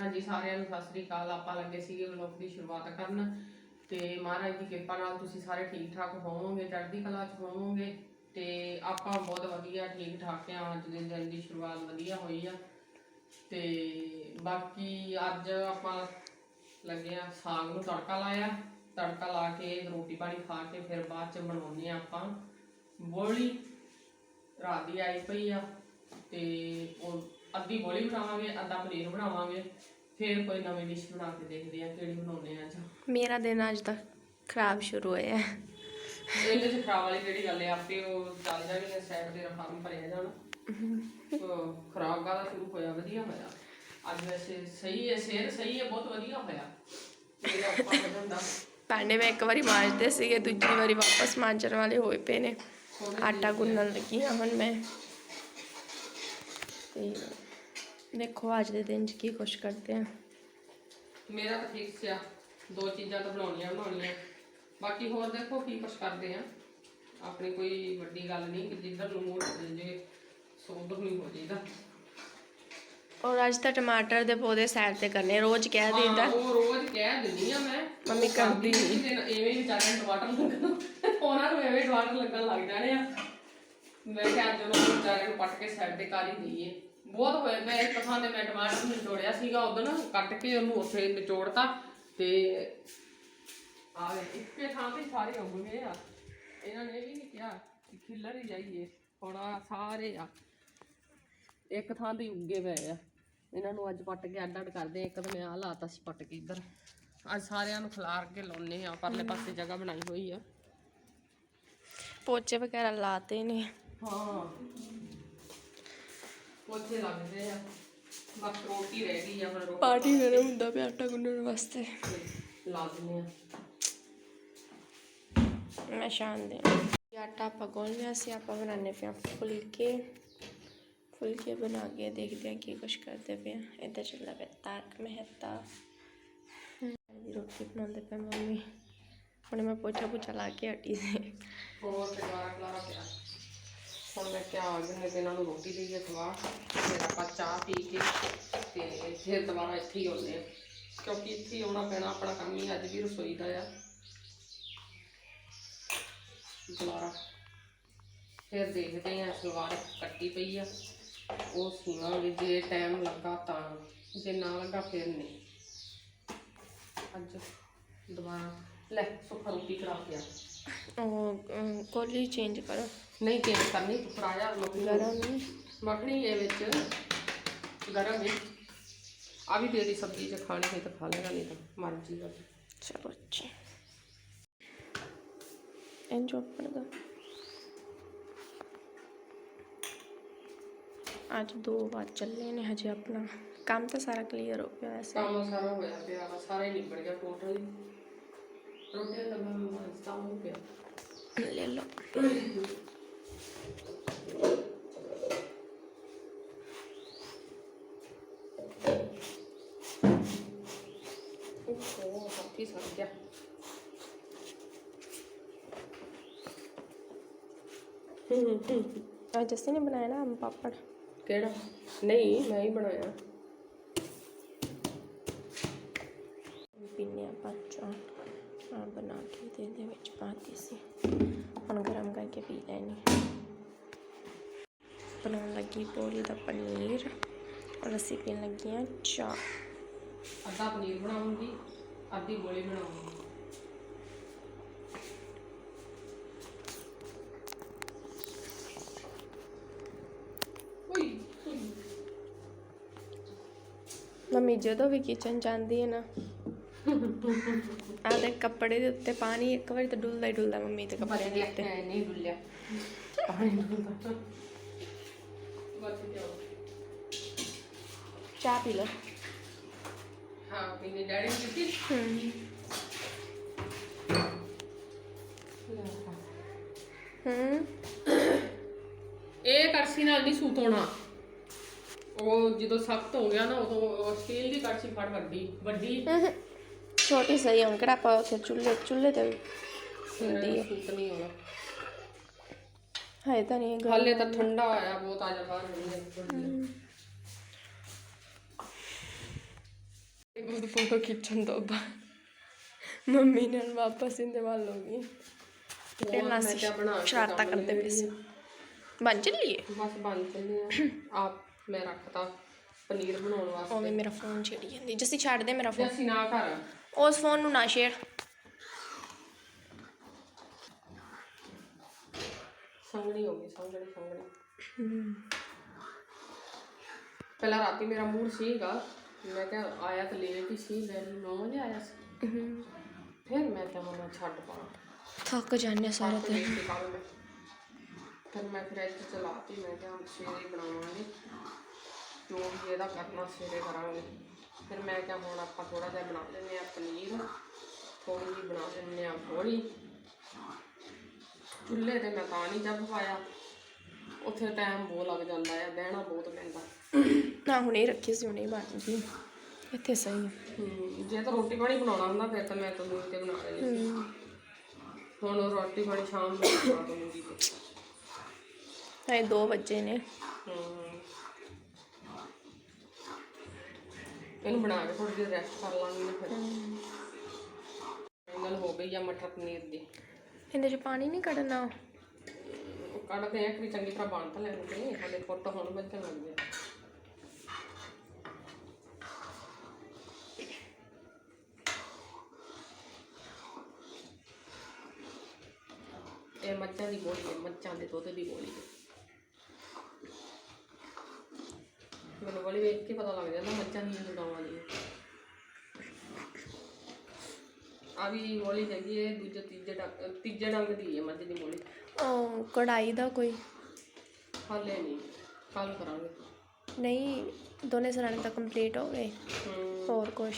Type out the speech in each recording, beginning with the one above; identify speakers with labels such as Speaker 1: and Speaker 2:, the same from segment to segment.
Speaker 1: ਹਾਂਜੀ, ਸਾਰਿਆਂ ਨੂੰ ਸਤਿ ਸ੍ਰੀ ਅਕਾਲ। ਆਪਾਂ ਲੱਗੇ ਸੀਗੇ ਵਲੌਗ ਦੀ ਸ਼ੁਰੂਆਤ ਕਰਨ ਤੇ ਮਹਾਰਾਜ ਦੀ ਕਿਰਪਾ ਨਾਲ ਤੁਸੀਂ ਸਾਰੇ ਠੀਕ ਠਾਕ ਹੋਵੋਗੇ, ਚੜ੍ਹਦੀ ਕਲਾ ਚ ਹੋਵੋਗੇ ਤੇ ਆਪਾਂ ਬਹੁਤ ਵਧੀਆ ਠੀਕ ਠਾਕ ਆ। ਅੱਜ ਦੇ ਦਿਨ ਦੀ ਸ਼ੁਰੂਆਤ ਵਧੀਆ ਹੋਈ ਆ। ਤੇ ਬਾਕੀ ਅੱਜ ਆਪਾਂ ਲੱਗੇ ਆ ਸਾਗ ਨੂੰ ਤੜਕਾ ਲਾਇਆ। ਤੜਕਾ ਲਾ ਕੇ, ਰੋਟੀ ਪਾਣੀ ਖਾ ਕੇ ਫਿਰ ਬਾਅਦ ਚ ਬਣਾਉਂਦੇ ਆ ਆਪਾਂ। ਬੋਲੀ ਰਾਤ ਦੀ ਆਈ ਪਈ ਆ ਤੇ ਉਹ ਅੱਧੀ ਬੋਲੀ ਬਣਾਵਾਂਗੇ ਅੱਧਾ ਪਨੀਰ ਬਣਾਵਾਂਗੇ ਫਿਰ ਕੋਈ ਨਵੀਂ ਡਿਸ਼ ਬਣਾ ਕੇ ਦੇਖਦੇ ਆ ਕਿਹੜੀ ਬਣਾਉਂਦੇ ਆ ਅੱਜ।
Speaker 2: ਮੇਰਾ ਦਿਨ ਅੱਜ ਤੱਕ ਖਰਾਬ ਸ਼ੁਰੂ ਹੋਇਆ। ਹੈ
Speaker 1: ਇਹਦੇ ਚ ਖਰਾਬ ਵਾਲੀ ਜਿਹੜੀ ਗੱਲ ਹੈ ਆਪੇ ਉਹ ਚੱਲ ਜਾਣਗੇ ਸਾਈਡ ਦੇ ਫਾਰਮ ਭਰਿਆ ਜਾਣਾ। ਸੋ ਖਰਾਬ ਗਾਲਾ ਸ਼ੁਰੂ ਹੋਇਆ ਵਧੀਆ ਹੋਇਆ। ਅੱਜ ਵੈਸੇ ਸਹੀ ਹੈ ਸਿਹਤ ਸਹੀ ਹੈ ਬਹੁਤ ਵਧੀਆ ਹੋਇਆ। ਆਪਾਂ ਕਹਿੰਦਾ
Speaker 2: ਭਾਂਡੇ ਮੈਂ ਇੱਕ ਵਾਰੀ ਮਾਂਜਦੇ ਸੀਗੇ ਦੂਜੀ ਵਾਰੀ ਵਾਪਸ ਮਾਂਜਣ ਵਾਲੇ ਹੋਏ ਪਏ ਨੇ। ਆਟਾ ਗੁੰਨਣ ਲੱਗੀ ਹਾਂ ਹੁਣ ਮੈਂ। ਤੇ ਦੇਖੋ ਅੱਜ ਦੇ ਦਿਨ 'ਚ ਕੀ ਕੁਛ ਕਰਦੇ ਆ।
Speaker 1: ਮੇਰਾ ਤਾਂ ਠੀਕ ਸਿਆ ਦੋ ਚੀਜ਼ਾਂ ਤਾਂ ਬਣਾਉਣੀਆਂ ਬਣਾਉਣੀਆਂ। ਬਾਕੀ ਹੋਰ ਦੇਖੋ ਕੀ ਕੁਛ ਕਰਦੇ ਆ। ਆਪਣੀ ਕੋਈ ਵੱਡੀ ਗੱਲ ਨਹੀਂ ਕਿ ਜਿੱਧਰ ਨੂੰ ਮੋੜ ਜੇ ਸੋ ਉਧਰ ਨੂੰ ਹੀ ਜਾਈਦਾ।
Speaker 2: ਔਰ ਅੱਜ ਤਾਂ ਟਮਾਟਰ ਦੇ ਪੌਦੇ ਸਾਈਡ ਤੇ ਕਰਨੇ ਰੋਜ਼ ਕਹਿ ਦਿੰਦਾ
Speaker 1: ਹਾਂ, ਉਹ ਰੋਜ਼ ਕਹਿ ਦਿੰਦੀ ਆ ਮੈਂ।
Speaker 2: ਮੰਮੀ ਕਰਦੀ
Speaker 1: ਨਹੀਂ ਦਿਨ ਐਵੇਂ ਨੂੰ ਟਮਾਟਰ ਲੱਗਣ ਉਹਨਾਂ ਨੂੰ ਐਵੇਂ ਟਮਾਟਰ ਲੱਗਣ ਲੱਗ ਜਾਣੇ ਆ। ਮੈਂ ਕਿਹਾ ਚਲੋ ਵਿਚਾਰਿਆਂ ਨੂੰ ਪੱਟ ਕੇ ਸਾਈਡ ਤੇ ਕਰ ਹੀ ਦਈਏ। ਬਹੁਤ ਹੋਏ ਮੈਂ ਇੱਕ ਥਾਂ ਤੇ ਮੈਂ ਟਮਾਟਰ ਨੂੰ ਨਿਚੋੜਿਆ ਸੀਗਾ ਉਦੋਂ ਨਾ ਕੱਟ ਕੇ ਉਹਨੂੰ ਉੱਥੇ ਨਿਚੋੜਤਾ ਤੇ ਆ ਇੱਕੇ ਥਾਂ ਤੇ ਸਾਰੇ ਉੱਗ ਗਏ ਆ। ਇਹਨਾਂ ਨੇ ਵੀ ਨਹੀਂ ਕਿਹਾ ਕਿ ਖਿੱਲਰ ਹੀ ਜਾਈਏ ਹੁਣ ਸਾਰੇ ਆ। ਇੱਕ ਥਾਂ ਤੇ ਉੱਗੇ ਪਏ ਆ। ਇਹਨਾਂ ਨੂੰ ਅੱਜ ਪੱਟ ਕੇ ਅੱਡ ਅੱਡ ਕਰਦੇ ਆ। ਇੱਕ ਤਾਂ ਮੈਂ ਆ ਲਾਤਾ ਸੀ ਪੱਟ ਕੇ ਇੱਧਰ। ਅੱਜ ਸਾਰਿਆਂ ਨੂੰ ਖਿਲਾਰ ਕੇ ਲਾਉਨੇ ਆ ਪਰਲੇ ਪਾਸੇ ਜਗ੍ਹਾ ਬਣਾਈ ਹੋਈ ਆ।
Speaker 2: ਪੋਚੇ ਵਗੈਰਾ ਲਾਤੇ ਨੇ।
Speaker 1: ਹਾਂ। ਪੋਚੇ ਲੱਗਦੇ ਆ। ਬਸ ਰੋਟੀ ਰਹਿ ਗਈ ਆ ਹੁਣ ਰੋਟੀ
Speaker 2: ਪਾਰਟੀ ਗਰਮ ਹੁੰਦਾ ਪਿਆ ਆਟਾ ਗੁੰਨਣ ਵਾਸਤੇ।
Speaker 1: ਲਾ ਦਿੰਨੇ ਆ।
Speaker 2: ਮੈਂ ਸ਼ਾਨ ਦੇ ਆਟਾ ਆਪਾਂ ਗੁੰਨ ਲਿਆ ਸੀ ਆਪਾਂ ਬਣਾਉਣੇ ਪਿਆ ਫੁਲਕੇ। ਫੁਲਕੇ ਬਣਾ ਕੇ ਦੇਖਦੇ ਹਾਂ ਕੀ ਕੁਛ ਕਰਦੇ ਪਏ ਆ ਇੱਧਰ ਚੱਲਦਾ ਪਿਆ ਤਾਰਕ ਮਹਿਤਾ। ਦੀ ਰੋਟੀ ਬਣਾਉਂਦੇ ਪਏ ਮੰਮੀ। ਹੁਣ ਮੈਂ ਪੋਚਾ ਪੁਚਾ ਲਾ ਕੇ ਹਟੀ ਸੀ।
Speaker 1: ਹੋਰ ਦੁਬਾਰਾ ਖਲਾਰਾ ਪਿਆ। ਹੁਣ ਮੈਂ ਕਿਹਾ ਆ ਗਏ ਨੂੰ ਰੋਟੀ ਲਈ ਹੈ ਖਵਾ ਫਿਰ ਆਪਾਂ ਚਾਹ ਪੀ ਕੇ ਤੇ ਫਿਰ ਦੁਬਾਰਾ ਇੱਥੇ ਹੀ ਆਉਂਦੇ ਆ ਕਿਉਂਕਿ ਇੱਥੇ ਹੀ ਆਉਣਾ ਪੈਣਾ, ਆਪਣਾ ਕੰਮ ਹੀ ਅੱਜ ਵੀ ਰਸੋਈ ਦਾ ਆ। ਦੁਬਾਰਾ ਫਿਰ ਦੇਖਦੇ ਆ ਸਲਵਾਰ ਕੱਟੀ ਪਈ ਆ। ਉਹ ਸੀਵਾਂਗੇ ਜੇ ਟਾਈਮ ਲੱਗਾ ਤਾਂ, ਜੇ ਨਾ ਲੱਗਾ ਫਿਰ ਨਹੀਂ। ਅੱਜ ਦੁਬਾਰਾ, ਲੈ ਸੁੱਖਾ ਰੋਟੀ ਕਰਾ ਕੇ ਆ।
Speaker 2: ਕੋਲੀ ਚੇਂਜ ਕਰੋ।
Speaker 1: ਨਹੀਂ ਚੇਂਜ ਕਰਨੀ ਫਰਾਇਆ ਮੱਖਣੀ
Speaker 2: ਗਰਮ ਨਹੀਂ
Speaker 1: ਮੱਖਣੀ ਇਹ ਵਿੱਚ ਗਰਮ ਹੈ। ਆ ਵੀ ਤੇਰੀ ਸਬਜ਼ੀ ਚ ਖਾਣੀ ਹੈ ਤਾਂ ਖਾ ਲੈਣਾ ਨਹੀਂ ਤਾਂ ਮਰਜ਼ੀ ਦਾ
Speaker 2: ਚਲੋ ਜੀ ਇੰਜੋ ਕਰ। ਦੋ ਅੱਜ ਦੋ ਵਾਰ ਚੱਲੇ ਨੇ ਹਜੇ ਆਪਣਾ ਕੰਮ ਤਾਂ ਸਾਰਾ ਕਲੀਅਰ ਹੋ ਗਿਆ ਵੈਸੇ।
Speaker 1: ਕੰਮ ਸਾਰਾ ਹੋਇਆ ਪਿਆ ਵਾ ਸਾਰਾ ਹੀ ਨਿਬੜ ਗਿਆ ਟੋਟਲੀ ਰੋਟੀ ਦਾ ਮੈਂ ਕੰਮ ਹੋ ਗਿਆ
Speaker 2: ਲੈ ਲਓ
Speaker 1: ਉਹ ਹੱਥੀ ਸੜ ਗਿਆ
Speaker 2: ਅੱਜ ਜੱਸੀ ਨੇ ਬਣਾਇਆ ਨਾ ਅੰਬ ਪਾਪੜ
Speaker 1: ਕਿਹੜਾ ਨਹੀਂ ਮੈਂ ਹੀ ਬਣਾਇਆ
Speaker 2: ਪੀਨੇ ਆਪਾਂ ਚਾਹ ਆ ਬਣਾ ਕੇ ਤੇ ਇਹਦੇ ਵਿੱਚ ਪਾਤੀ ਸੀ। ਹੁਣ ਗਰਮ ਕਰਕੇ ਪੀ ਲੈਣੀ ਬਣਾਉਣ ਲੱਗੀ ਪੋਲੀ ਦਾ ਪਨੀਰ। ਔਰ ਅਸੀਂ ਪੀਣ ਲੱਗੀਆਂ ਚਾਹ।
Speaker 1: ਅੱਧਾ ਪਨੀਰ ਬਣਾਉਂਗੀ ਅੱਧੀ ਗੋਲੀ ਬਣਾਉਂਗੀ।
Speaker 2: ਮੰਮੀ ਜਦੋਂ ਵੀ ਕਿਚਨ ਜਾਂਦੀ ਹੈ ਨਾ। ਆ ਦੇ ਕੱਪੜੇ ਦੇ ਉੱਤੇ ਪਾਣੀ ਇੱਕ ਵਾਰੀ ਤਾਂ ਡੁੱਲਦਾ ਹੀ ਡੁੱਲਦਾ ਮੰਮੀ ਦੇ ਕੱਪੜੇ ਦੇ ਉੱਤੇ।
Speaker 1: ਨਹੀਂ ਡੁੱਲਿਆ। ਪਾਣੀ ਡੁੱਲਦਾ। ਬਚ ਗਿਆ
Speaker 2: ਚਾਹ ਪੀ ਲਓ।
Speaker 1: ਹਾਂ ਪੀਣੀ ਡੈਡੀ ਨੂੰ ਦਿੱਤੀ?
Speaker 2: ਹੂੰ। ਹੂੰ।
Speaker 1: ਇਹ ਕੜਛੀ ਨਾਲ ਨਹੀਂ ਸੂਤ ਹੋਣਾ। ਉਹ ਜਦੋਂ ਸਖਤ ਹੋ ਗਿਆ ਨਾ ਉਦੋਂ ਸਟੀਲ ਦੀ ਕੜਛੀ ਫੜ ਵੱਡੀ ਵੱਡੀ।
Speaker 2: ਛੋਟੀ ਸਹੀ ਹੁਣ ਕਿਹੜਾ ਆਪਾਂ ਉੱਥੇ ਚੁੱਲ੍ਹੇ ਚੁੱਲ੍ਹੇ ਤੇ
Speaker 1: ਫਿਰ ਸੂਤ ਨਹੀਂ ਹੋਣਾ
Speaker 2: ਹੈ ਤਾਂ ਨਹੀਂ ਗੱਲ
Speaker 1: ਹਾਲੇ ਤਾਂ ਠੰਡਾ ਆਇਆ ਬਹੁਤ ਆ ਜਾ ਬਾਹਰ ਨਹੀਂ
Speaker 2: ਉਹਦੀ ਫੋਟੋ ਖਿੱਚਣ ਤੋਂ ਬਾਅਦ ਮੰਮੀ ਨਾਲ ਵਾਪਸ ਇੰਦੇ ਵੱਲ ਹੋ ਗਈ ਪਹਿਲਾਂ ਅਸੀਂ ਸ਼ਰਾਰਤਾਂ ਕਰਦੇ ਪਏ ਸੀ ਬਣ ਚੱਲੀਏ
Speaker 1: ਬਸ ਬਣ ਚੱਲੇ ਆ ਆਪ ਮੈਂ ਰੱਖਤਾ ਪਨੀਰ ਬਣਾਉਣ ਵਾਸਤੇ
Speaker 2: ਉਵੇਂ ਮੇਰਾ ਫੋਨ ਛੇੜੀ ਜਾਂਦੀ ਜੱਸੀ ਛੱਡ ਦੇ ਮੇਰਾ ਫੋਨ
Speaker 1: ਅਸੀਂ ਨਾ ਕਰ
Speaker 2: ਉਸ ਫੋਨ ਨੂੰ ਨਾ ਸ਼ੇਅਰ
Speaker 1: ਸੰਗਣੀ ਹੋ ਗਈ ਸੰਗਣੀ ਸੰਗਣੀ ਪਹਿਲਾਂ ਰਾਤੀ ਮੇਰਾ ਮੂਡ ਸੀਗਾ ਮੈਂ ਕਿਹਾ ਆਇਆ ਤਾਂ ਲੇਟ ਹੀ ਸੀ ਮੈਂ 9 ਵਜੇ ਆਇਆ ਸੀ। ਫਿਰ ਮੈਂ ਕਿਹਾ ਮੈਂ ਛੱਡ ਪਾਵਾਂ।
Speaker 2: ਥੱਕ ਜਾਂਦੇ ਸਾਰੇ
Speaker 1: ਮੈਂ। ਫਿਰ ਮੈਂ ਫਿਰ ਇੱਥੇ ਚਲਾਤੀ ਮੈਂ ਕਿਹਾ ਸਵੇਰੇ ਬਣਾਵਾਂਗੇ। ਜੋ ਵੀ ਇਹਦਾ ਕਰਨਾ ਸਵੇਰੇ ਕਰਾਂਗੇ। ਫਿਰ ਮੈਂ ਕਿਹਾ ਹੁਣ ਆਪਾਂ ਥੋੜਾ ਜਿਹਾ ਬਣਾ ਲੈਂਦੇ ਆ ਪਨੀਰ ਥੋੜੀ ਜਿਹੀ ਬਣਾ ਲੈਂਦੇ ਆ ਬੋਲੀ ਚੁੱਲ੍ਹੇ ਤੇ ਮੈਂ ਤਾਂ ਨਹੀਂ ਜੱਬ ਪਾਇਆ। ਉੱਥੇ ਟਾਈਮ ਬਹੁਤ ਲੱਗ ਜਾਂਦਾ ਹੈ ਬਹਿਣਾ ਬਹੁਤ ਪੈਂਦਾ।
Speaker 2: ਨਾ ਹੁਣੇ ਰੱਖੀ ਸੀ ਹੁਣੇ ਬਣ ਗਈ। ਇੱਥੇ ਸਹੀ ਹੈ
Speaker 1: ਜੇ ਤਾਂ ਰੋਟੀ ਪਾਣੀ ਬਣਾਉਣਾ ਹੁੰਦਾ ਫਿਰ ਤਾਂ ਮੈਂ ਤੰਦੂਰ ਤੇ ਬਣਾ ਲੈਣੀ ਸੀ। ਹੁਣ ਰੋਟੀ ਪਾਣੀ ਸ਼ਾਮ ਨੂੰ ਬਣਾ ਦੂੰਗੀ ਤੇ
Speaker 2: ਹਾਏ 2 ਵਜੇ ਨੇ।
Speaker 1: ਇਹਨੂੰ ਬਣਾ ਕੇ ਥੋੜੀ ਦੇਰ ਰੈਸਟ ਕਰ ਲਾਂਗੀ ਨਾ ਫਿਰ। ਫਾਈਨਲ ਹੋ ਗਈ ਆ ਮਟਰ ਪਨੀਰ ਦੀ।
Speaker 2: ਇਹਦੇ ਚ ਪਾਣੀ ਨਹੀਂ ਕੱਢਣਾ?
Speaker 1: ਕੱਢਦੇ ਆ ਕਿ ਚੰਗੀ ਤਰ੍ਹਾਂ ਬਣ ਤਾਂ ਲੈਣਗੇ ਹਲੇ ਫੁੱਟ ਹੁਣ ਵੱਜਣ ਲੱਗ ਇਹ ਮੱਝਾਂ ਦੀ ਗੋਲੀ ਹੈ ਮੱਝਾਂ ਦੇ ਦੁੱਧ ਦੀ ਗੋਲੀ ਹੈ ਮੈਨੂੰ ਗੋਲੀ ਵੇਖ ਕੇ ਪਤਾ ਲੱਗ ਜਾਂਦਾ ਮੱਝਾਂ ਦੀਆਂ ਗਾਵਾਂ ਦੀਆਂ ਆ ਵੀ ਗੋਲੀ ਹੈਗੀ ਹੈ ਦੂਜੇ ਤੀਜੇ ਡੰਗ ਤੀਜੇ ਡੰਗ ਦੀ ਹੈ ਮੱਝ ਦੀ ਗੋਲੀ
Speaker 2: ਉਹ ਕੜਾਈ ਦਾ ਕੋਈ?
Speaker 1: ਹਾਲੇ ਨਹੀਂ ਕੱਲ ਕਰਾਂਗੇ।
Speaker 2: ਨਹੀਂ ਦੋਨੇ ਸਰਾਣੇ ਤਾਂ ਕੰਪਲੀਟ ਹੋ ਗਏ।
Speaker 1: ਹਮ,
Speaker 2: ਹੋਰ ਕੁਛ?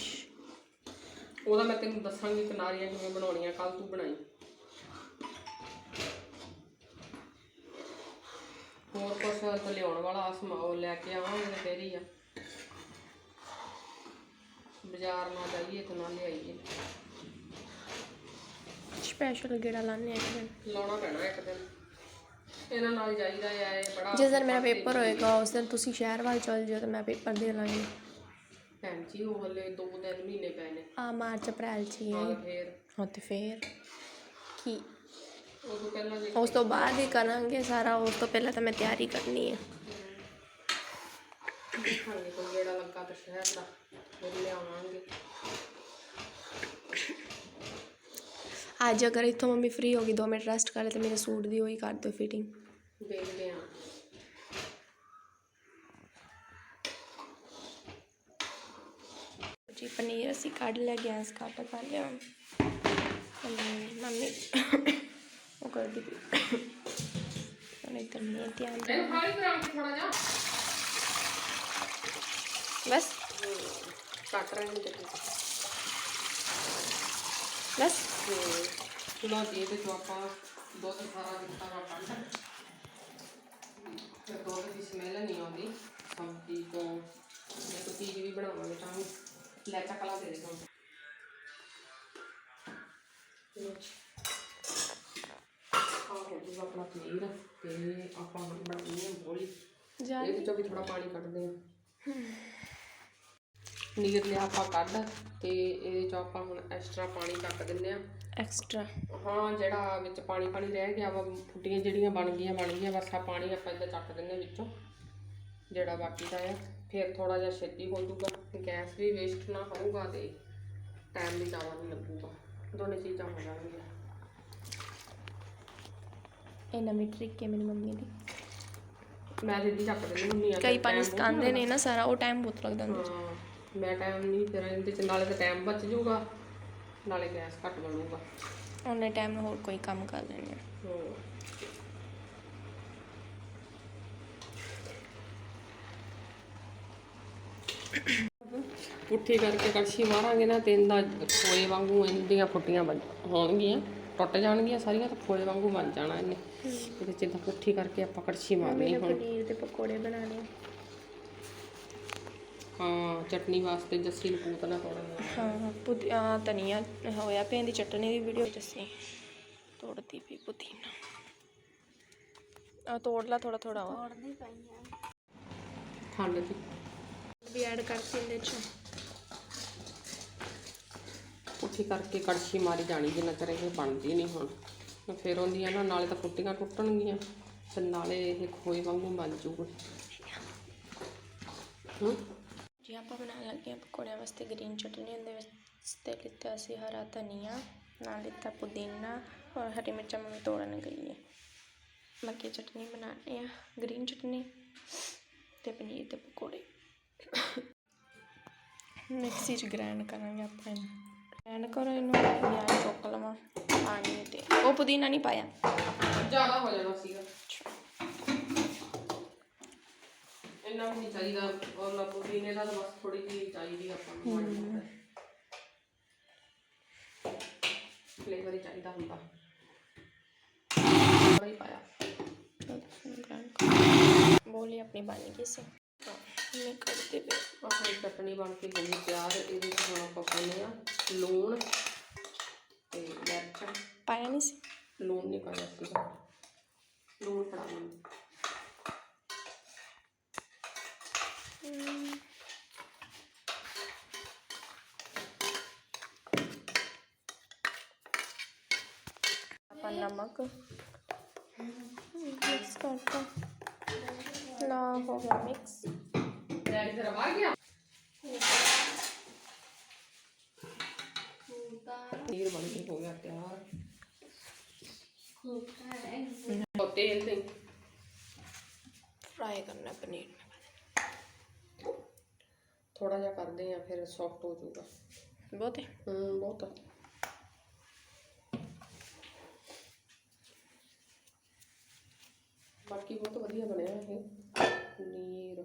Speaker 1: ਉਹਦਾ ਮੈਂ ਤੈਨੂੰ ਦੱਸਾਂਗੀ ਕਿਨਾਰੀਆਂ ਕਿਵੇਂ ਬਣਾਉਣੀਆਂ ਕੱਲ ਤੂੰ ਬਣਾਈ। ਹੋਰ ਕੁਛ ਤਾਂ ਲਿਆਉਣ ਵਾਲਾ ਸਮਾ ਉਹ ਲੈ ਕੇ ਆਵਾਂਗੇ ਤੇ ਫੇਰ ਹੀ ਆ। ਬਾਜ਼ਾਰ ਨਾ ਜਾਈਏ ਤੇ ਨਾ ਲਿਆਈਏ।
Speaker 2: ਸਪੈਸ਼ਲ ਗੇੜਾ ਲਾਣੇ ਆ ਇੱਕ ਦਿਨ।
Speaker 1: ਲਾਉਣਾ ਪੈਣਾ ਇੱਕ ਦਿਨ। ਇਹਨਾਂ ਨਾਲ ਜਾਈਦਾ ਆ ਇਹ ਬੜਾ
Speaker 2: ਜਿਸ ਦਿਨ ਮੇਰਾ ਪੇਪਰ ਹੋਏਗਾ ਉਸ ਦਿਨ ਤੁਸੀਂ ਸ਼ਹਿਰ ਵੱਲ ਚਲ ਜਿਓ ਤੇ ਮੈਂ ਪੇਪਰ ਦੇ ਲਾਂਗੀ।
Speaker 1: ਭੈਣ ਜੀ ਉਹ ਹਲੇ ਦੋ ਦਿਨ ਮਹੀਨੇ ਪਏ ਨੇ।
Speaker 2: ਆ ਮਾਰਚ ਅਪ੍ਰੈਲ ਚ ਹੀ ਹੈ।
Speaker 1: ਫੇਰ।
Speaker 2: ਹਾਂ ਤੇ ਫੇਰ। ਕੀ ਉਸ ਤੋਂ ਬਾਅਦ ਹੀ ਕਰਾਂਗੇ ਸਾਰਾ ਉਸ ਤੋਂ ਪਹਿਲਾਂ ਤਾਂ ਮੈਂ ਤਿਆਰੀ ਕਰਨੀ ਹੈ।
Speaker 1: ਦੇਖਾਂਗੇ ਕੋਈ ਜਿਹੜਾ ਲੱਗਾ ਤਾਂ ਸ਼ਹਿਰ ਦਾ ਫਿਰ ਲਿਆਵਾਂਗੇ।
Speaker 2: ਅੱਜ ਅਗਰ ਇੱਥੋਂ ਮੰਮੀ ਫ੍ਰੀ ਹੋ ਗਈ 2 ਮਿੰਟ ਰੈਸਟ ਕਰ ਲੈ ਤੇ ਮੇਰੇ ਸੂਟ ਦੀ ਉਹੀ ਕਰ ਦਿਓ ਫਿਟਿੰਗ
Speaker 1: ਦੇਖਦੇ ਹਾਂ।
Speaker 2: ਜੀ ਪਨੀਰ ਅਸੀਂ ਕੱਢ ਲਿਆ ਗੈਸ ਕੱਟ ਕਰ ਲਿਆ। ਪਨੀਰ ਮੰਮੀ। ਉਹ ਕਰਦੀ ਪਈ ਹੁਣ ਇੱਧਰ ਮੈਂ ਧਿਆਨ ਦੇ
Speaker 1: ਇਹਨੂੰ ਖਾਲੀ ਕਰਾਂਗੇ ਥੋੜਾ ਜਿਹਾ
Speaker 2: ਬਸ
Speaker 1: ਕੱਟ ਰਹੇ ਨੇ ਤੇ
Speaker 2: ਬਸ
Speaker 1: ਚਲੋ ਜੀ ਇਹਦੇ ਤੋਂ ਆਪਾਂ ਦੁੱਧ ਸਾਰਾ ਦਿੱਤਾ ਵਾ ਕੱਢ ਤੇ ਦੁੱਧ ਦੀ ਸਮੈਲ ਨਹੀਂ ਆਉਂਦੀ ਸਬਜ਼ੀ ਤੇ ਆਪਾਂ ਹੁਣ ਬਣਾਉਣੀ ਹੈ ਬੋਲੀ ਇਹਦੇ ਚੋਂ ਵੀ ਥੋੜਾ ਪਾਣੀ ਕੱਢਦੇ ਹਾਂ ਪਨੀਰ ਲਿਆ ਆਪਾਂ ਕੱਢ ਤੇ ਇਹਦੇ ਚੋਂ ਆਪਾਂ ਹੁਣ ਐਕਸਟਰਾ ਪਾਣੀ ਕੱਟ ਦਿੰਦੇ ਆ।
Speaker 2: ਐਕਸਟਰਾ
Speaker 1: ਹਾਂ ਜਿਹੜਾ ਵਿੱਚ ਪਾਣੀ ਪਾਣੀ ਰਹਿ ਗਿਆ ਵਾ ਫੁੱਟੀਆਂ ਜਿਹੜੀਆਂ ਬਣ ਗਈਆਂ ਬਣ ਗਈਆਂ ਬਸ ਆ ਪਾਣੀ ਆਪਾਂ ਇਹਦਾ ਚੱਕ ਦਿੰਦੇ ਹਾਂ ਵਿੱਚੋਂ ਜਿਹੜਾ ਬਾਕੀ ਦਾ ਆ। ਫਿਰ ਥੋੜਾ ਜਿਹਾ ਛੇਤੀ ਹੋ ਜਾਊਗਾ ਗੈਸ ਵੀ ਵੇਸਟ ਨਾ ਹੋਊਗਾ ਤੇ ਟਾਈਮ ਵੀ ਜ਼ਿਆਦਾ ਨਹੀਂ ਲੱਗੂਗਾ। ਦੋਨੇ ਚੀਜ਼ਾਂ ਹੋ ਜਾਣਗੀਆਂ।
Speaker 2: ਇਹ ਨਵੀਂ ਟ੍ਰਿਕ ਹੈ ਮੇਰੀ ਮੰਮੀ ਦੀ।
Speaker 1: ਮੈਂ ਦਿੱਲੀ ਚੱਕ ਦਿੰਦੀ ਹੁੰਦੀ ਆ
Speaker 2: ਕਈ ਪਾਣੀ ਸਕਾਉਂਦੇ ਨੇ ਨਾ ਸਾਰਾ ਉਹ ਟਾਈਮ ਬਹੁਤ ਲੱਗਦਾ ਹੁੰਦਾ
Speaker 1: ਹਾਂ ਮੈਂ ਟਾਈਮ ਨਹੀਂ ਫਿਰ ਇਹਦੇ ਚ ਨਾਲੇ ਤਾਂ ਟਾਈਮ ਬਚ ਜਾਊਗਾ ਨਾਲੇ ਗੈਸ ਘੱਟ ਬਣੂਗਾ।
Speaker 2: ਉਹਨੇ ਟਾਈਮ ਹੋਰ ਕੋਈ ਕੰਮ ਕਰ ਲੈਣੇ।
Speaker 1: ਹਮ। ਪੁੱਠੀ ਕਰਕੇ ਕੜਛੀ ਮਾਰਾਂਗੇ ਨਾ ਤੇ ਇਹਦਾ ਫੋਏ ਵਾਂਗੂ ਇਹਦੀਆਂ ਫੁੱਟੀਆਂ ਬਣ ਹੋਣਗੀਆਂ ਟੁੱਟ ਜਾਣਗੀਆਂ ਸਾਰੀਆਂ ਤਾਂ ਫੋਏ ਵਾਂਗੂ ਬਣ ਜਾਣਾ ਇਹਨੇ। ਇਹਦੇ ਚ ਤਾਂ ਪੁੱਠੀ ਕਰਕੇ ਆਪਾਂ ਕੜਛੀ ਮਾਰਨੀ ਹੁਣ।
Speaker 2: ਪਨੀਰ ਦੇ ਪਕੌੜੇ ਬਣਾਣੇ
Speaker 1: ਹਾਂ ਚਟਨੀ ਵਾਸਤੇ ਜੱਸੀ ਨੂੰ ਪੂਤਨਾ ਥੋੜਾ
Speaker 2: ਹਾਂ ਪੁਦੀਨਾ ਧਨੀਆ ਹੋਇਆ ਪਿਆ ਦੀ ਚਟਨੀ ਦੀ ਵੀਡੀਓ ਅਸੀਂ ਤੋੜਦੀ ਵੀ ਪੁਦੀਨਾ। ਆ ਤੋੜ ਲਾ ਥੋੜਾ ਥੋੜਾ ਵਾ
Speaker 1: ਖੰਡ ਦੀ
Speaker 2: ਵੀ ਐਡ ਕਰਤੀ ਇਹਦੇ ਚ।
Speaker 1: ਕਰਕੇ ਕੜਛੀ ਮਾਰੀ ਜਾਣੀ ਜਿੰਨਾ ਚਿਰ ਇਹ ਬਣਦੀ ਨਹੀਂ ਹੁਣ। ਫਿਰ ਉਹਦੀਆਂ ਨਾ ਨਾਲੇ ਤਾਂ ਫੁੱਟੀਆਂ ਟੁੱਟਣਗੀਆਂ ਤੇ ਨਾਲੇ ਇਹ ਖੋਏ ਵਾਂਗੂ ਬਣ ਜੂਗਾ। ਹੂੰ?
Speaker 2: ਜੀ, ਆਪਾਂ ਬਣਾਉਣ ਲੱਗੇ ਪਕੌੜਿਆਂ ਵਾਸਤੇ ਗ੍ਰੀਨ ਚਟਨੀ, ਉਹਦੇ ਵਾਸਤੇ ਲਿੱਤਾ ਸੀ ਹਰਾ ਧਨੀਆ, ਨਾਲ ਲਿੱਤਾ ਪੁਦੀਨਾ ਔਰ ਹਰੀ ਮਿਰਚਾਂ ਮੈਂ ਤੋੜਨ ਗਈ ਹੈ। ਬਾਕੀ ਚਟਨੀ ਬਣਾਉਣੀ ਆ, ਗ੍ਰੀਨ ਚਟਨੀ ਤੇ ਪਨੀਰ ਦੇ ਪਕੌੜੇ। ਮਿਕਸੀ 'ਚ ਗ੍ਰਾਈਂਡ ਕਰਾਂਗੇ ਆਪਾਂ ਇਹਨੂੰ। ਗ੍ਰਾਈਂਡ ਕਰੋ ਇਹਨੂੰ ਪਿਆਜ਼ ਚੁੱਕ ਲਵਾਂ ਪਾਣੀ ਤੇ। ਉਹ ਪੁਦੀਨਾ ਨਹੀਂ ਪਾਇਆ।
Speaker 1: ਜ਼ਿਆਦਾ ਹੋ ਜਾਣਾ ਸੀਗਾ। ਇੰਨਾ ਵੀ ਨਹੀਂ ਚਾਹੀਦਾ ਔਰ ਲਾ ਪੁਦੀਨੇ ਦਾ ਤਾਂ ਬਸ ਥੋੜੀ ਜਿਹੀ ਚਾਹੀਦੀ ਆਪਾਂ ਨੂੰ ਮਾੜੀ ਮੋਟੀ। ਫਲੇਵਰ ਹੀ ਚਾਹੀਦਾ ਹੁੰਦਾ। ਥੋੜਾ ਹੀ ਪਾਇਆ।
Speaker 2: ਬੋਲੀ ਆਪਣੀ ਬਣ ਗਈ ਸੀ। ਮੈਂ ਕਰਦੇ ਪਏ
Speaker 1: ਆਪਣੀ ਚਟਣੀ ਬਣ ਕੇ ਗਈ ਤਿਆਰ ਇਹਦੇ ਵਿੱਚ ਹੁਣ ਆਪਾਂ ਪਾਉਂਦੇ ਆ ਲੂਣ ਤੇ ਮਿਰਚ।
Speaker 2: ਪਾਇਆ ਨਹੀਂ ਸੀ?
Speaker 1: ਲੂਣ ਨਹੀਂ ਪਾਇਆ ਸੀਗਾ ਲੂਣ ਪੜਾ ਲੂਣ
Speaker 2: ਆਪਾਂ ਨਮਕ। ਮਿਕਸ ਕਰਤਾ। ਲਾ ਹੋ ਗਿਆ ਮਿਕਸ।
Speaker 1: ਡੈਡੀ ਤੇਰਾ ਆ ਗਿਆ ਪਨੀਰ ਬਣ ਕੇ ਹੋ ਗਿਆ ਤਿਆਰ ਉਹ ਤੇਲ ਤੇ
Speaker 2: ਫਰਾਈ ਕਰਨਾ ਪਨੀਰ
Speaker 1: ਥੋੜਾ ਜਿਹਾ ਕਰਦੇ ਆ ਫਿਰ ਸੌਫਟ ਹੋ ਜਾਊਗਾ
Speaker 2: ਬਹੁਤ ਹੈ
Speaker 1: ਹੂੰ ਬਹੁਤ ਬਾਕੀ ਬਹੁਤ ਵਧੀਆ ਬਣਿਆ ਇਹ ਪਨੀਰ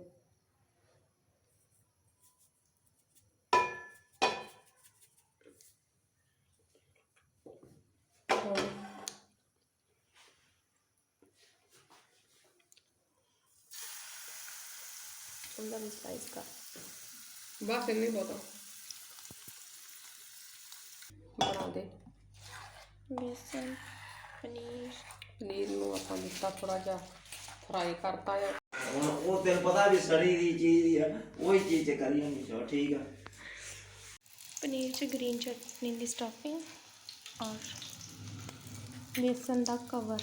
Speaker 1: ਹੋਰ
Speaker 2: ਉਹਦਾ ਵੀ ਸਲਾਈਸ ਕਰ
Speaker 1: ਬਸ ਇੰਨੀ ਬਹੁਤ ਆ। ਬਣਾ ਦੇ
Speaker 2: ਬੇਸਨ ਪਨੀਰ
Speaker 1: ਪਨੀਰ ਨੂੰ ਆਪਾਂ ਦਿੱਤਾ ਥੋੜਾ ਜਿਹਾ ਫਰਾਈ ਕਰਤਾ ਆ
Speaker 3: ਹੁਣ ਉਹ ਤੈਨੂੰ ਪਤਾ ਵੀ ਸੜੀ ਦੀ ਚੀਜ਼ ਹੀ ਆ ਉਹੀ ਚੀਜ਼ ਚ ਕਰੀ ਨਹੀਂ ਚਲੋ ਠੀਕ ਆ
Speaker 2: ਪਨੀਰ ਚ ਗ੍ਰੀਨ ਚਟਨੀ ਦੀ ਸਟਫਿੰਗ ਔਰ ਬੇਸਨ ਦਾ ਕਵਰ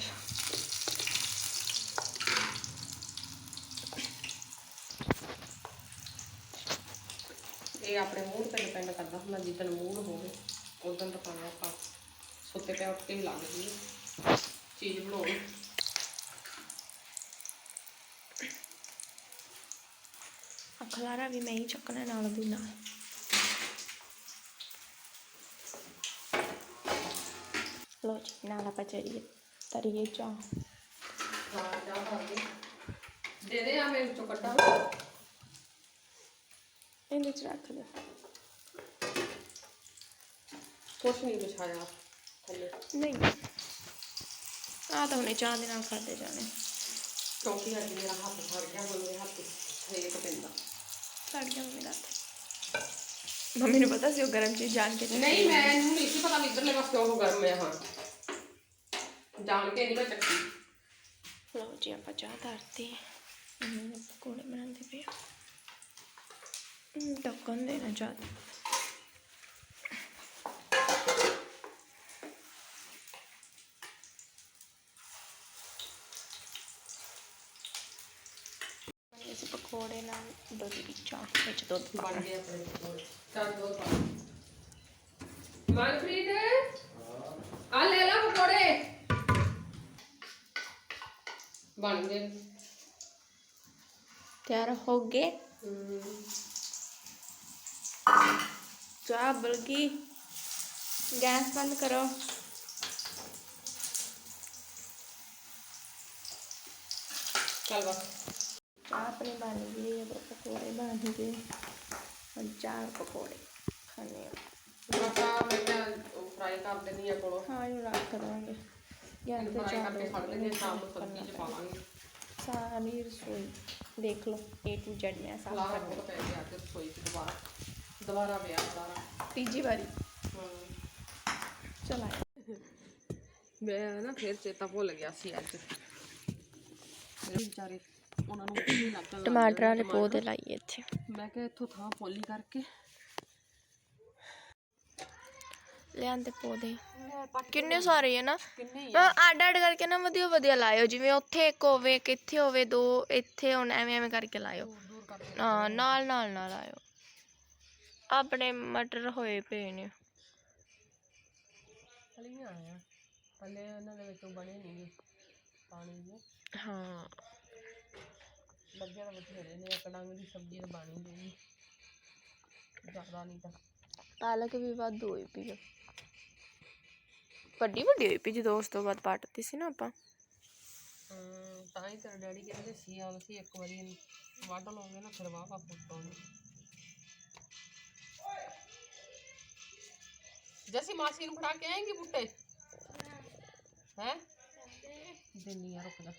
Speaker 1: ਇਹ ਆਪਣੇ ਮੂਡ ਤੇ ਡਿਪੈਂਡ ਕਰਦਾ ਹੁੰਦਾ ਜਿੱਦਣ ਮੂਡ ਹੋਵੇ ਉਦੋਂ ਤਾਂ ਪਾਣਾ ਆਪਾਂ। ਸੁੱਤੇ ਪਿਆ ਉੱਠ ਕੇ ਹੀ ਲੱਗਦੀ ਹੈ ਚੀਜ਼ ਬਣਾਉਣ।
Speaker 2: ਅਖਲਾਰਾ ਵੀ ਮੈਂ ਹੀ ਚੱਕਣਾ ਨਾਲ ਦੀ ਨਾਲ। ਲੋ ਜੀ ਨਾਲ ਆਪਾਂ ਚੜੀਏ ਤਰੀਏ ਚਾਹ।
Speaker 1: ਹਾਂ ਜਾ ਦੇ ਦੇ ਆ ਮੇਰੇ ਚੋਂ
Speaker 2: ਇਹਦੇ ਚ ਰੱਖ ਦੇ
Speaker 1: ਕੁਛ ਨਹੀਂ ਵਿਛਾਇਆ ਥੱਲੇ
Speaker 2: ਨਹੀਂ ਆ ਤਾਂ ਹੁਣੇ ਚਾਹ ਦੇ ਨਾਲ ਖਾਦੇ ਜਾਣੇ
Speaker 1: ਕਿਉਂਕਿ ਅੱਜ ਮੇਰਾ ਹੱਥ ਫੜ ਗਿਆ ਮੇਰੇ ਹੱਥ ਛੇਕ ਪੈਂਦਾ
Speaker 2: ਸੜ ਗਿਆ ਮੇਰਾ ਹੱਥ ਮੰਮੀ ਨੂੰ ਪਤਾ ਸੀ ਉਹ ਗਰਮ ਚੀਜ਼ ਜਾਣ ਕੇ
Speaker 1: ਨਹੀਂ ਮੈਨੂੰ ਨਹੀਂ ਸੀ ਪਤਾ ਵੀ ਇੱਧਰਲੇ ਪਾਸੇ ਉਹ ਗਰਮ ਹੈ ਹਾਂ ਜਾਣ ਕੇ ਨਹੀਂ ਮੈਂ ਚੱਕੀ
Speaker 2: ਲਓ ਜੀ ਆਪਾਂ ਚਾਹ ਧਰਤੀ ਪਕੌੜੇ ਬਣਾਉਂਦੇ ਪਏ ਚਾਹ ਦਾ। ਬਣੇ ਸੀ ਪਕੌੜੇ ਨਾਲ ਦੁੱਧ ਦੀ ਚਾਹ ਵਿੱਚ ਦੁੱਧ
Speaker 1: ਬਣ
Speaker 2: ਪਾਉਣਾ
Speaker 1: ਗਏ ਆਪਣੇ ਪਕੌੜੇ ਚੱਲ ਦੋ ਪਾ ਮਨਪ੍ਰੀਤ? ਆ ਲੈ ਲਾ ਪਕੌੜੇ। ਬਣ ਗਏ।
Speaker 2: ਤਿਆਰ ਹੋ ਗਏ? ਚਾਹ ਬਲਕੀ ਗੈਸ ਬੰਦ ਕਰੋ।
Speaker 1: ਚੱਲ ਬਸ।
Speaker 2: ਚਾਹ ਆਪਣੀ ਬਣ ਗਈ ਹੈ ਪਕੌੜੇ ਬਣ ਗਏ। ਹੁਣ ਚਾਰ ਪਕੌੜੇ ਖਾਣੇ ਆ।
Speaker 1: ਬਟਾ ਮੈਂ ਫਰਾਈ ਕਰ ਦੇਣੀ ਆ ਕੋਲੋਂ।
Speaker 2: ਹਾਂ ਇਹਨੂੰ ਰੱਖ ਦਾਂਗੇ ਗੈਸ ਤੇ ਚਾਹ
Speaker 1: ਕਰਕੇ ਦੇਣੀ ਆ, ਸ਼ਾਮ ਨੂੰ ਸਬਜ਼ੀ ਚ ਪਾਵਾਂਗੇ
Speaker 2: ਸਾਰੀ ਰਸੋਈ ਦੇਖ ਲਓ A to Z ਮੈਂ ਸਾਫ਼
Speaker 1: ਖਲਾਰਾ
Speaker 2: ਕਰ
Speaker 1: ਬਹੁਤ ਪੈ ਗਿਆ ਅੱਜ ਰਸੋਈ ਚ ਦੁਬਾਰਾ। ਦੁਬਾਰਾ ਪਿਆ ਖਲਾਰਾ
Speaker 2: ਤੀਜੀ ਵਾਰੀ।
Speaker 1: ਹੂੰ।
Speaker 2: ਚਲਾਇਆ
Speaker 1: ਮੈਂ ਨਾ ਫਿਰ ਚੇਤਾ ਭੁੱਲ ਗਿਆ ਸੀ ਅੱਜ। ਮੇਰੇ ਵਿਚਾਰੇ ਉਹਨਾਂ ਨੂੰ
Speaker 2: ਟਮਾਟਰ ਪੌਦੇ ਲਾਈਏ ਇੱਥੇ।
Speaker 1: ਮੈਂ ਕਿਹਾ ਇੱਥੋਂ ਥਾਂ ਪੋਲੀ ਕਰਕੇ।
Speaker 2: ਲਿਆਂਦੇ ਪੌਦੇ। ਕਿੰਨੇ ਸਾਰੇ ਆ ਨਾ।
Speaker 1: ਕਿੰਨੇ
Speaker 2: ਮੈਂ ਅੱਡ ਅੱਡ ਕਰਕੇ ਨਾ ਵਧੀਆ ਵਧੀਆ ਲਾਇਓ। ਜਿਵੇਂ ਉੱਥੇ ਇੱਕ ਹੋਵੇ ਇੱਕ ਇੱਥੇ ਹੋਵੇ ਦੋ ਇੱਥੇ ਹੁਣ ਐਵੇਂ ਐਵੇਂ ਕਰਕੇ ਲਾਇਓ।
Speaker 1: ਦੂਰ ਕਰਕੇ।
Speaker 2: ਹਾਂ ਨਾਲ ਨਾਲ ਨਾਲ ਲਾਇਓ। ਆਪਣੇ ਮਟਰ ਹੋਏ ਪਏ ਨੇ।
Speaker 1: ਫਲੀਆਂ ਆਇਆ ਪੱਲੇ ਉਹਨਾਂ ਦੇ ਵਿੱਚੋਂ ਬਣੇ ਨਹੀਂਗੇ ਪਾਣੀ ਦੇ।
Speaker 2: ਹਾਂ।
Speaker 1: ਲੱਗਿਆ ਤਾਂ ਬਥੇਰੇ ਨੇ ਇੱਕ ਡੰਗ ਦੀ ਸਬਜ਼ੀ ਤਾਂ ਬਣ ਹੀ ਗਈ ਜ਼ਿਆਦਾ ਨਹੀਂ ਤਾਂ।
Speaker 2: ਪਾਲਕ ਵੀ ਵਾਧੂ ਹੋਈ ਪਈ ਆ। ਵੱਡੀ ਵੱਡੀ ਹੋਈ ਪਈ ਜਦੋਂ ਉਸ ਤੋਂ ਬਾਅਦ ਪਾਟਤੀ ਸੀ ਨਾ ਆਪਾਂ।
Speaker 1: ਤਾਂ ਹੀ ਤੇਰਾ ਡੈਡੀ ਕਹਿੰਦੇ ਸੀ ਆਲ ਸੀ ਇੱਕ ਵਾਰੀ ਵੱਢ ਲਓਗੇ ਨਾ ਫਿਰ ਵਾਹ ਫੁੱਟੋਗੇ ਜੈਸੀ ਮਾਸੀ ਨੂੰ ਫੜਾ ਕੇ ਆਏਂਗੀ ਬੁੱਟੇ ਹੈ ਦਿੰਨੀ ਆ ਰੁਕ ਜਾ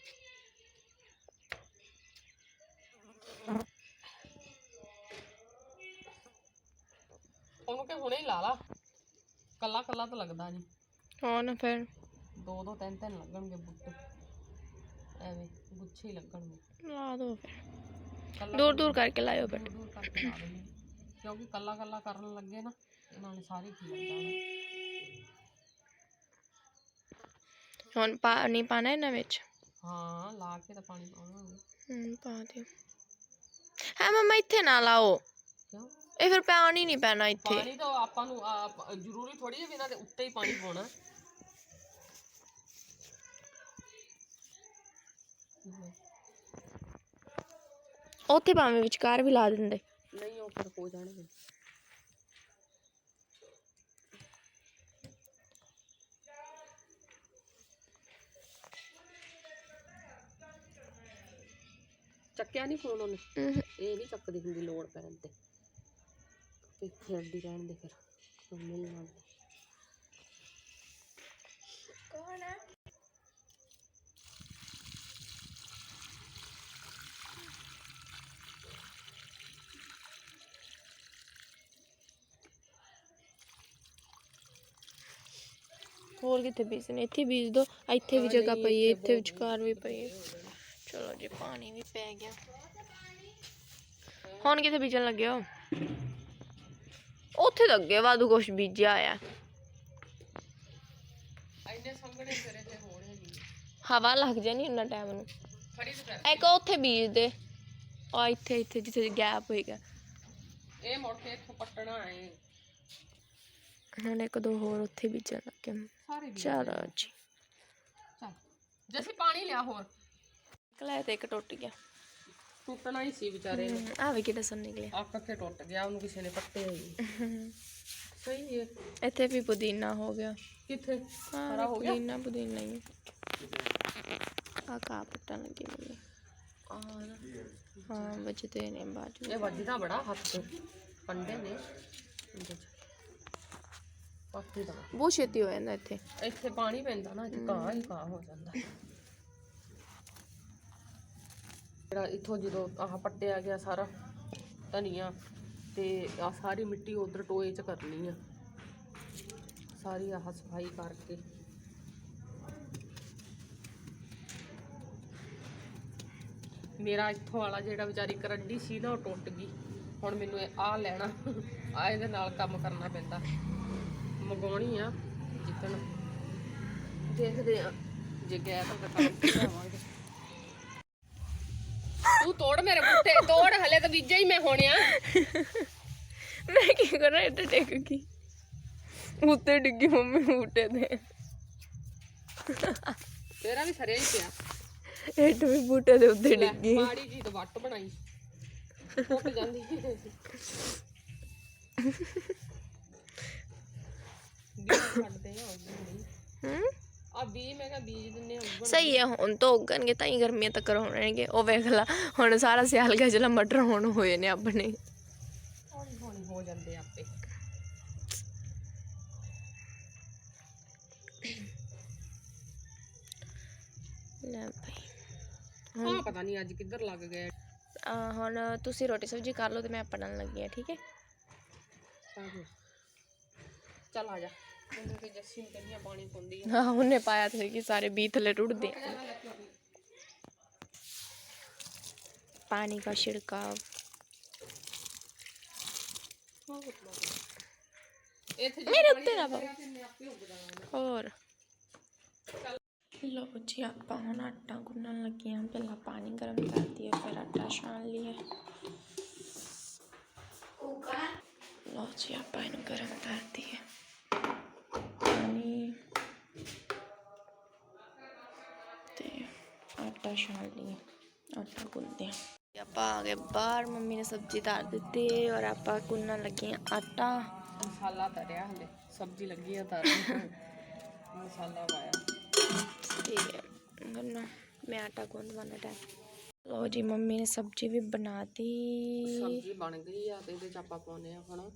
Speaker 1: ਉਹਨੂੰ ਕਿ ਹੁਣੇ ਹੀ ਲਾ ਲਾ ਕੱਲਾ ਕੱਲਾ ਤਾਂ ਲੱਗਦਾ ਨਹੀਂ
Speaker 2: ਹਾਂ ਨਾ ਫਿਰ
Speaker 1: ਦੋ ਦੋ ਤਿੰਨ ਤਿੰਨ ਲੱਗਣਗੇ ਬੁੱਟੇ ਐਵੇਂ ਗੁੱਛੇ ਹੀ ਲੱਗਣਗੇ
Speaker 2: ਲਾ ਦੋ ਫਿਰ
Speaker 1: ਕੱਲਾ
Speaker 2: ਦੂਰ ਦੂਰ ਕਰਕੇ ਲਾਇਓ ਬਟ
Speaker 1: ਦੂਰ ਕਰਕੇ ਲਾ ਦੇਣੀ ਕਿਉਂਕਿ ਕੱਲਾ ਕੱਲਾ ਕਰਨ ਲੱਗੇ ਨਾ ਇਹਨਾਂ ਨੇ ਸਾਰੇ
Speaker 2: ਹੁਣ ਪਾਣੀ ਪਾਣਾ ਇਹਨਾਂ ਵਿੱਚ?
Speaker 1: ਹਾਂ ਲਾ ਕੇ ਤਾਂ ਪਾਣੀ ਪਾਵਾਂਗੇ।
Speaker 2: ਹੂੰ ਪਾ ਦਿਓ। ਹੈ ਮਮਾ ਇੱਥੇ ਨਾ ਲਾਓ।
Speaker 1: ਕਿਉਂ?
Speaker 2: ਇਹ ਫਿਰ ਪਾਣੀ ਨਹੀਂ ਪੈਣਾ ਇੱਥੇ।
Speaker 1: ਪਾਣੀ ਤਾਂ ਆਪਾਂ ਨੂੰ ਜ਼ਰੂਰੀ ਥੋੜੀ ਹੈ ਵੀ ਇਹਨਾਂ ਦੇ ਉੱਤੇ ਹੀ ਪਾਣੀ ਪਾਉਣਾ।
Speaker 2: ਉੱਥੇ ਭਾਵੇਂ ਵਿਚਕਾਰ ਵੀ ਲਾ ਦਿੰਦੇ।
Speaker 1: ਨਹੀਂ ਉਹ ਫਿਰ ਹੋ ਜਾਣਗੇ। ਚੱਕਿਆ ਨਹੀਂ ਫੋਨ ਉਹਨੇ।
Speaker 2: ਹਮ,
Speaker 1: ਇਹ ਨਹੀਂ ਚੱਕਦੀ ਹੁੰਦੀ ਲੋੜ ਪੈਣ ਤੇ। ਤੇ ਖੇਡਦੀ ਰਹਿਣ ਦੇ ਫਿਰ ਮਿਲ ਨਾਲ।
Speaker 2: ਹੋਰ ਕਿੱਥੇ ਬੀਜਣੇ? ਇੱਥੇ ਬੀਜ ਦੋ। ਇੱਥੇ ਵੀ ਜਗ੍ਹਾ ਪਈ ਹੈ ਇੱਥੇ ਵਿਚਕਾਰ ਵੀ ਪਈ ਹੈ ਚਲੋ ਜੀ ਪਾਣੀ ਵੀ ਪੈ ਗਿਆ ਹੁਣ ਕਿੱਥੇ ਬੀਜਣ ਲੱਗੇ ਹੋ ਉੱਥੇ ਤਾਂ ਅੱਗੇ ਵਾਧੂ ਕੁਛ ਬੀਜਿਆ ਆ
Speaker 1: ਐਨੇ ਸੰਗਣੇ ਸਿਰੇ ਤੇ ਹੋਣੇ ਨਹੀਂ
Speaker 2: ਹਵਾ ਲੱਗ ਜਾਣੀ ਉਹਨਾਂ ਟਾਈਮ ਨੂੰ
Speaker 1: ਖੜੀ ਤੇ ਕਰ
Speaker 2: ਇੱਕ ਉੱਥੇ ਬੀਜ ਦੇ ਆ ਇੱਥੇ ਇੱਥੇ ਜਿੱਥੇ ਗੈਪ ਹੋਏਗਾ
Speaker 1: ਇਹ ਮੁੜ ਕੇ ਇੱਥੋਂ ਪੱਟਣਾ ਹੈ
Speaker 2: ਹੁਣ ਇੱਕ ਦੋ ਹੋਰ ਉੱਥੇ ਬੀਜਣ ਲੱਗੇ
Speaker 1: ਸਾਰੇ ਵੀ
Speaker 2: ਚਲੋ ਜੀ
Speaker 1: ਚੱਲ ਜੈਸੇ ਪਾਣੀ ਲਿਆ ਹੋਰ
Speaker 2: ਨਿਕਲਿਆ ਤੇ ਇੱਕ ਟੁੱਟ ਗਿਆ।
Speaker 1: ਟੁੱਟਣਾ ਹੀ ਸੀ ਵਿਚਾਰੇ ਨੂੰ।
Speaker 2: ਆ ਵੀ ਕਿਹੜਾ ਸੰ ਨਿਕਲਿਆ।
Speaker 1: ਆ ਕਿੱਥੇ ਟੁੱਟ ਗਿਆ ਉਹਨੂੰ ਕਿਸੇ ਨੇ ਪੱਟੇ ਹੋਈ ਸਹੀ ਹੈ।
Speaker 2: ਇੱਥੇ ਵੀ ਪੁਦੀਨਾ ਹੋ ਗਿਆ।
Speaker 1: ਕਿੱਥੇ?
Speaker 2: ਹਾਂ ਪੁਦੀਨਾ ਪੁਦੀਨਾ ਹੀ ਆ ਕਾ ਪੱਟਣ ਲੱਗੀ ਮੰਮੀ।
Speaker 1: ਆ ਨਾ
Speaker 2: ਹਾਂ ਬਚਦੇ ਨੇ ਬਾਜੂ
Speaker 1: ਇਹ ਵੱਜਦਾ ਬੜਾ ਹੱਥ। ਤੇ ਕੰਡੇ ਨੇ। ਇਹਦੇ ਚ। ਪੱਟੀ ਦਾ।
Speaker 2: ਬਹੁਤ ਛੇਤੀ ਹੋ ਜਾਂਦਾ ਇੱਥੇ।
Speaker 1: ਇੱਥੇ ਪਾਣੀ ਪੈਂਦਾ ਨਾ ਜੀ ਘਾਹ ਹੀ ਘਾਹ ਹੋ ਜਾਂਦਾ। ਜਿਹੜਾ ਇੱਥੋਂ ਜਦੋਂ ਆਹ ਪੱਟਿਆ ਗਿਆ ਸਾਰਾ ਧਨੀਆ ਤੇ ਆ ਸਾਰੀ ਮਿੱਟੀ ਉਧਰ ਟੋਏ 'ਚ ਕਰਨੀ ਆ। ਸਾਰੀ ਆਹ ਸਫ਼ਾਈ ਕਰਕੇ। ਮੇਰਾ ਇੱਥੋਂ ਵਾਲਾ ਜਿਹੜਾ ਵਿਚਾਰੀ ਕਰੰਡੀ ਸੀ ਨਾ, ਉਹ ਟੁੱਟ ਗਈ। ਹੁਣ ਮੈਨੂੰ ਆ ਲੈਣਾ ਆ ਇਹਦੇ ਨਾਲ ਕੰਮ ਕਰਨਾ ਪੈਂਦਾ। ਮੰਗਾਉਣੀ ਆ ਜਿੱਦਣ ਦੇਖਦੇ ਆ। ਜੇ ਗੈਸ ਤਾਂ ਕੰਮ ਕਰਾਵਾਂਗੇ ਤੋੜ ਮੇਰੇ ਬੁੱਟੇ ਤੋੜ ਹਲੇ ਤਾਂ ਬੀਜੇ ਹੀ ਮੈਂ ਹੋਣਿਆ।
Speaker 2: ਮੈਂ ਕੀ ਕਰਾਂ ਇੱਥੇ ਟਿਕ ਗਈ। ਉੱਤੇ ਡਿੱਗੀ ਮੰਮੀ ਬੂਟੇ ਦੇ
Speaker 1: ਤੇਰਾ ਵੀ ਸਰਿਆ ਹੀ ਪਿਆ।
Speaker 2: ਇੱਟ ਵੀ ਬੂਟੇ ਦੇ ਉੱਤੇ
Speaker 1: ਲੈ,
Speaker 2: ਡਿੱਗੀ।
Speaker 1: ਮਾੜੀ ਜੀ ਤਾਂ ਵੱਟ ਬਣਾਈ। ਟੁੱਟ ਜਾਂਦੀ। ਬੀਜ ਛੱਡਦੇ ਆ ਉੱਗਣ ਨਹੀਂ।
Speaker 2: ਹੂੰ?
Speaker 1: ਆ ਬੀਜ ਮੈਂ ਕਿਹਾ ਬੀਜ ਦਿੰਨੇ ਆ ਉੱਗਣ
Speaker 2: ਸਹੀ ਹੈ ਹੁਣ ਤਾਂ ਉੱਗਣਗੇ ਤਾਂ ਹੀ ਗਰਮੀਆਂ ਤੱਕ ਹੋਣਗੇ। ਉਹ ਵੇਖ ਲਾ ਹੁਣ ਸਾਰਾ ਸਿਆਲ ਗਿਆ ਜਿਹੜਾ ਮਟਰ ਹੁਣ ਹੋਏ ਨੇ ਆਪਣੇ।
Speaker 1: ਹੌਲੀ ਹੌਲੀ ਹੋ ਜਾਂਦੇ ਆ ਆਪੇ।
Speaker 2: ਲੈ ਭਾਈ
Speaker 1: ਹਾਂ ਪਤਾ ਨਹੀਂ ਅੱਜ ਕਿੱਧਰ ਲੱਗ ਗਏ।
Speaker 2: ਆ ਹੁਣ ਤੁਸੀਂ ਰੋਟੀ ਸਬਜ਼ੀ ਕਰ ਲਓ ਤੇ ਮੈਂ ਪੜਨ ਲੱਗੀ ਆ ਠੀਕ ਹੈ।
Speaker 1: ਚੱਲ ਆ ਜਾ।
Speaker 2: हाँ। उन्हें पाया था कि सारे बीथले टूट दिए पानी का छिड़काव। मेरे उत्ते ना और? लो जी आप हूँ आटा गुन्न लगी हैं। पहला पानी गर्म कर दिया फिर आटा छान लिया। लो जी आप गर्म कर दिए ਆਟਾ ਛਾਣ ਲਿਆ ਆਟਾ ਗੁੰਨਦੇ ਹਾਂ ਆਪਾਂ ਆ ਗਏ ਬਾਹਰ ਮੰਮੀ ਨੇ ਸਬਜ਼ੀ ਧਰ ਦਿੱਤੀ ਹੈ ਔਰ ਆਪਾਂ ਗੁੰਨਣ ਲੱਗੇ ਹਾਂ ਆਟਾ।
Speaker 1: ਮਸਾਲਾ ਤਰਿਆ ਹਲੇ ਸਬਜ਼ੀ ਲੱਗੀ ਆ ਤਰਨ ਮਸਾਲਾ ਪਾਇਆ।
Speaker 2: ਤੇ ਗੰਨਾ। ਮੈਂ ਆਟਾ ਗੁੰਨਵਾਨਾ ਟਾਈਮ ਲੋ ਜੀ ਮੰਮੀ ਨੇ ਸਬਜ਼ੀ ਵੀ ਬਣਾਤੀ
Speaker 1: ਸਬਜ਼ੀ ਬਣ ਗਈ ਆ ਤੇ ਇਹਦੇ ਚ ਆਪਾਂ ਪਾਉਨੇ ਆ ਹੁਣ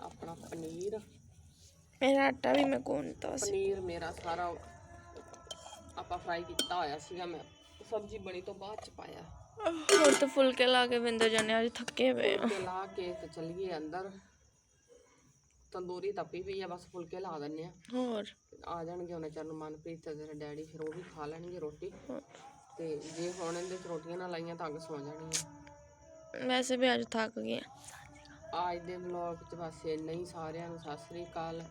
Speaker 1: ਆਪਣਾ ਪਨੀਰ।
Speaker 2: ਮੇਰਾ ਆਟਾ ਵੀ ਮੈਂ ਗੁੰਨਤਾ ਸੀ।
Speaker 1: ਪਨੀਰ ਮੇਰਾ ਸਾਰਾ ਆਪਾਂ ਫਰਾਈ ਕੀਤਾ ਹੋਇਆ ਸੀਗਾ ਮੈਂ। ਸਬਜ਼ੀ ਬਣੀ ਤੋਂ ਬਾਅਦ ਚ ਪਾਇਆ।
Speaker 2: ਹੁਣ ਤਾਂ ਫੁਲਕੇ ਲਾ ਕੇ ਬਿੰਦਰ ਜਾਨੇ ਅੱਜ ਥੱਕੇ ਪਏ ਆ
Speaker 1: ਤੇ ਲਾ ਕੇ ਤੇ ਚੱਲੀਏ ਅੰਦਰ। ਤੰਦੂਰੀ ਤਪੀ ਪਈ ਆ ਬਸ ਫੁਲਕੇ ਲਾ ਦਿੰਨੇ ਆ
Speaker 2: ਹੋਰ?
Speaker 1: ਆ ਜਾਣਗੇ ਉਹਨਾਂ ਚਰਨ ਮਨਪ੍ਰੀਤ ਤੇ ਤੇਰਾ ਡੈਡੀ ਫਿਰ ਉਹ ਵੀ ਖਾ ਲੈਣਗੇ ਰੋਟੀ। ਤੇ ਜੇ ਹੁਣ ਇਹਦੇ ਚ ਰੋਟੀਆਂ ਨਾ ਲਾਈਆਂ ਤਾਂ ਅੱਗ ਸੌ ਜਾਣੀਆਂ
Speaker 2: ਵੈਸੇ ਵੀ ਅੱਜ ਥੱਕ ਗਏ
Speaker 1: ਅੱਜ ਦੇ ਵਲੌਗ ਚ ਬਸ ਇੰਨਾ ਹੀ ਸਾਰਿਆਂ ਨੂੰ ਸਤਿ ਸ੍ਰੀ ਅਕਾਲ।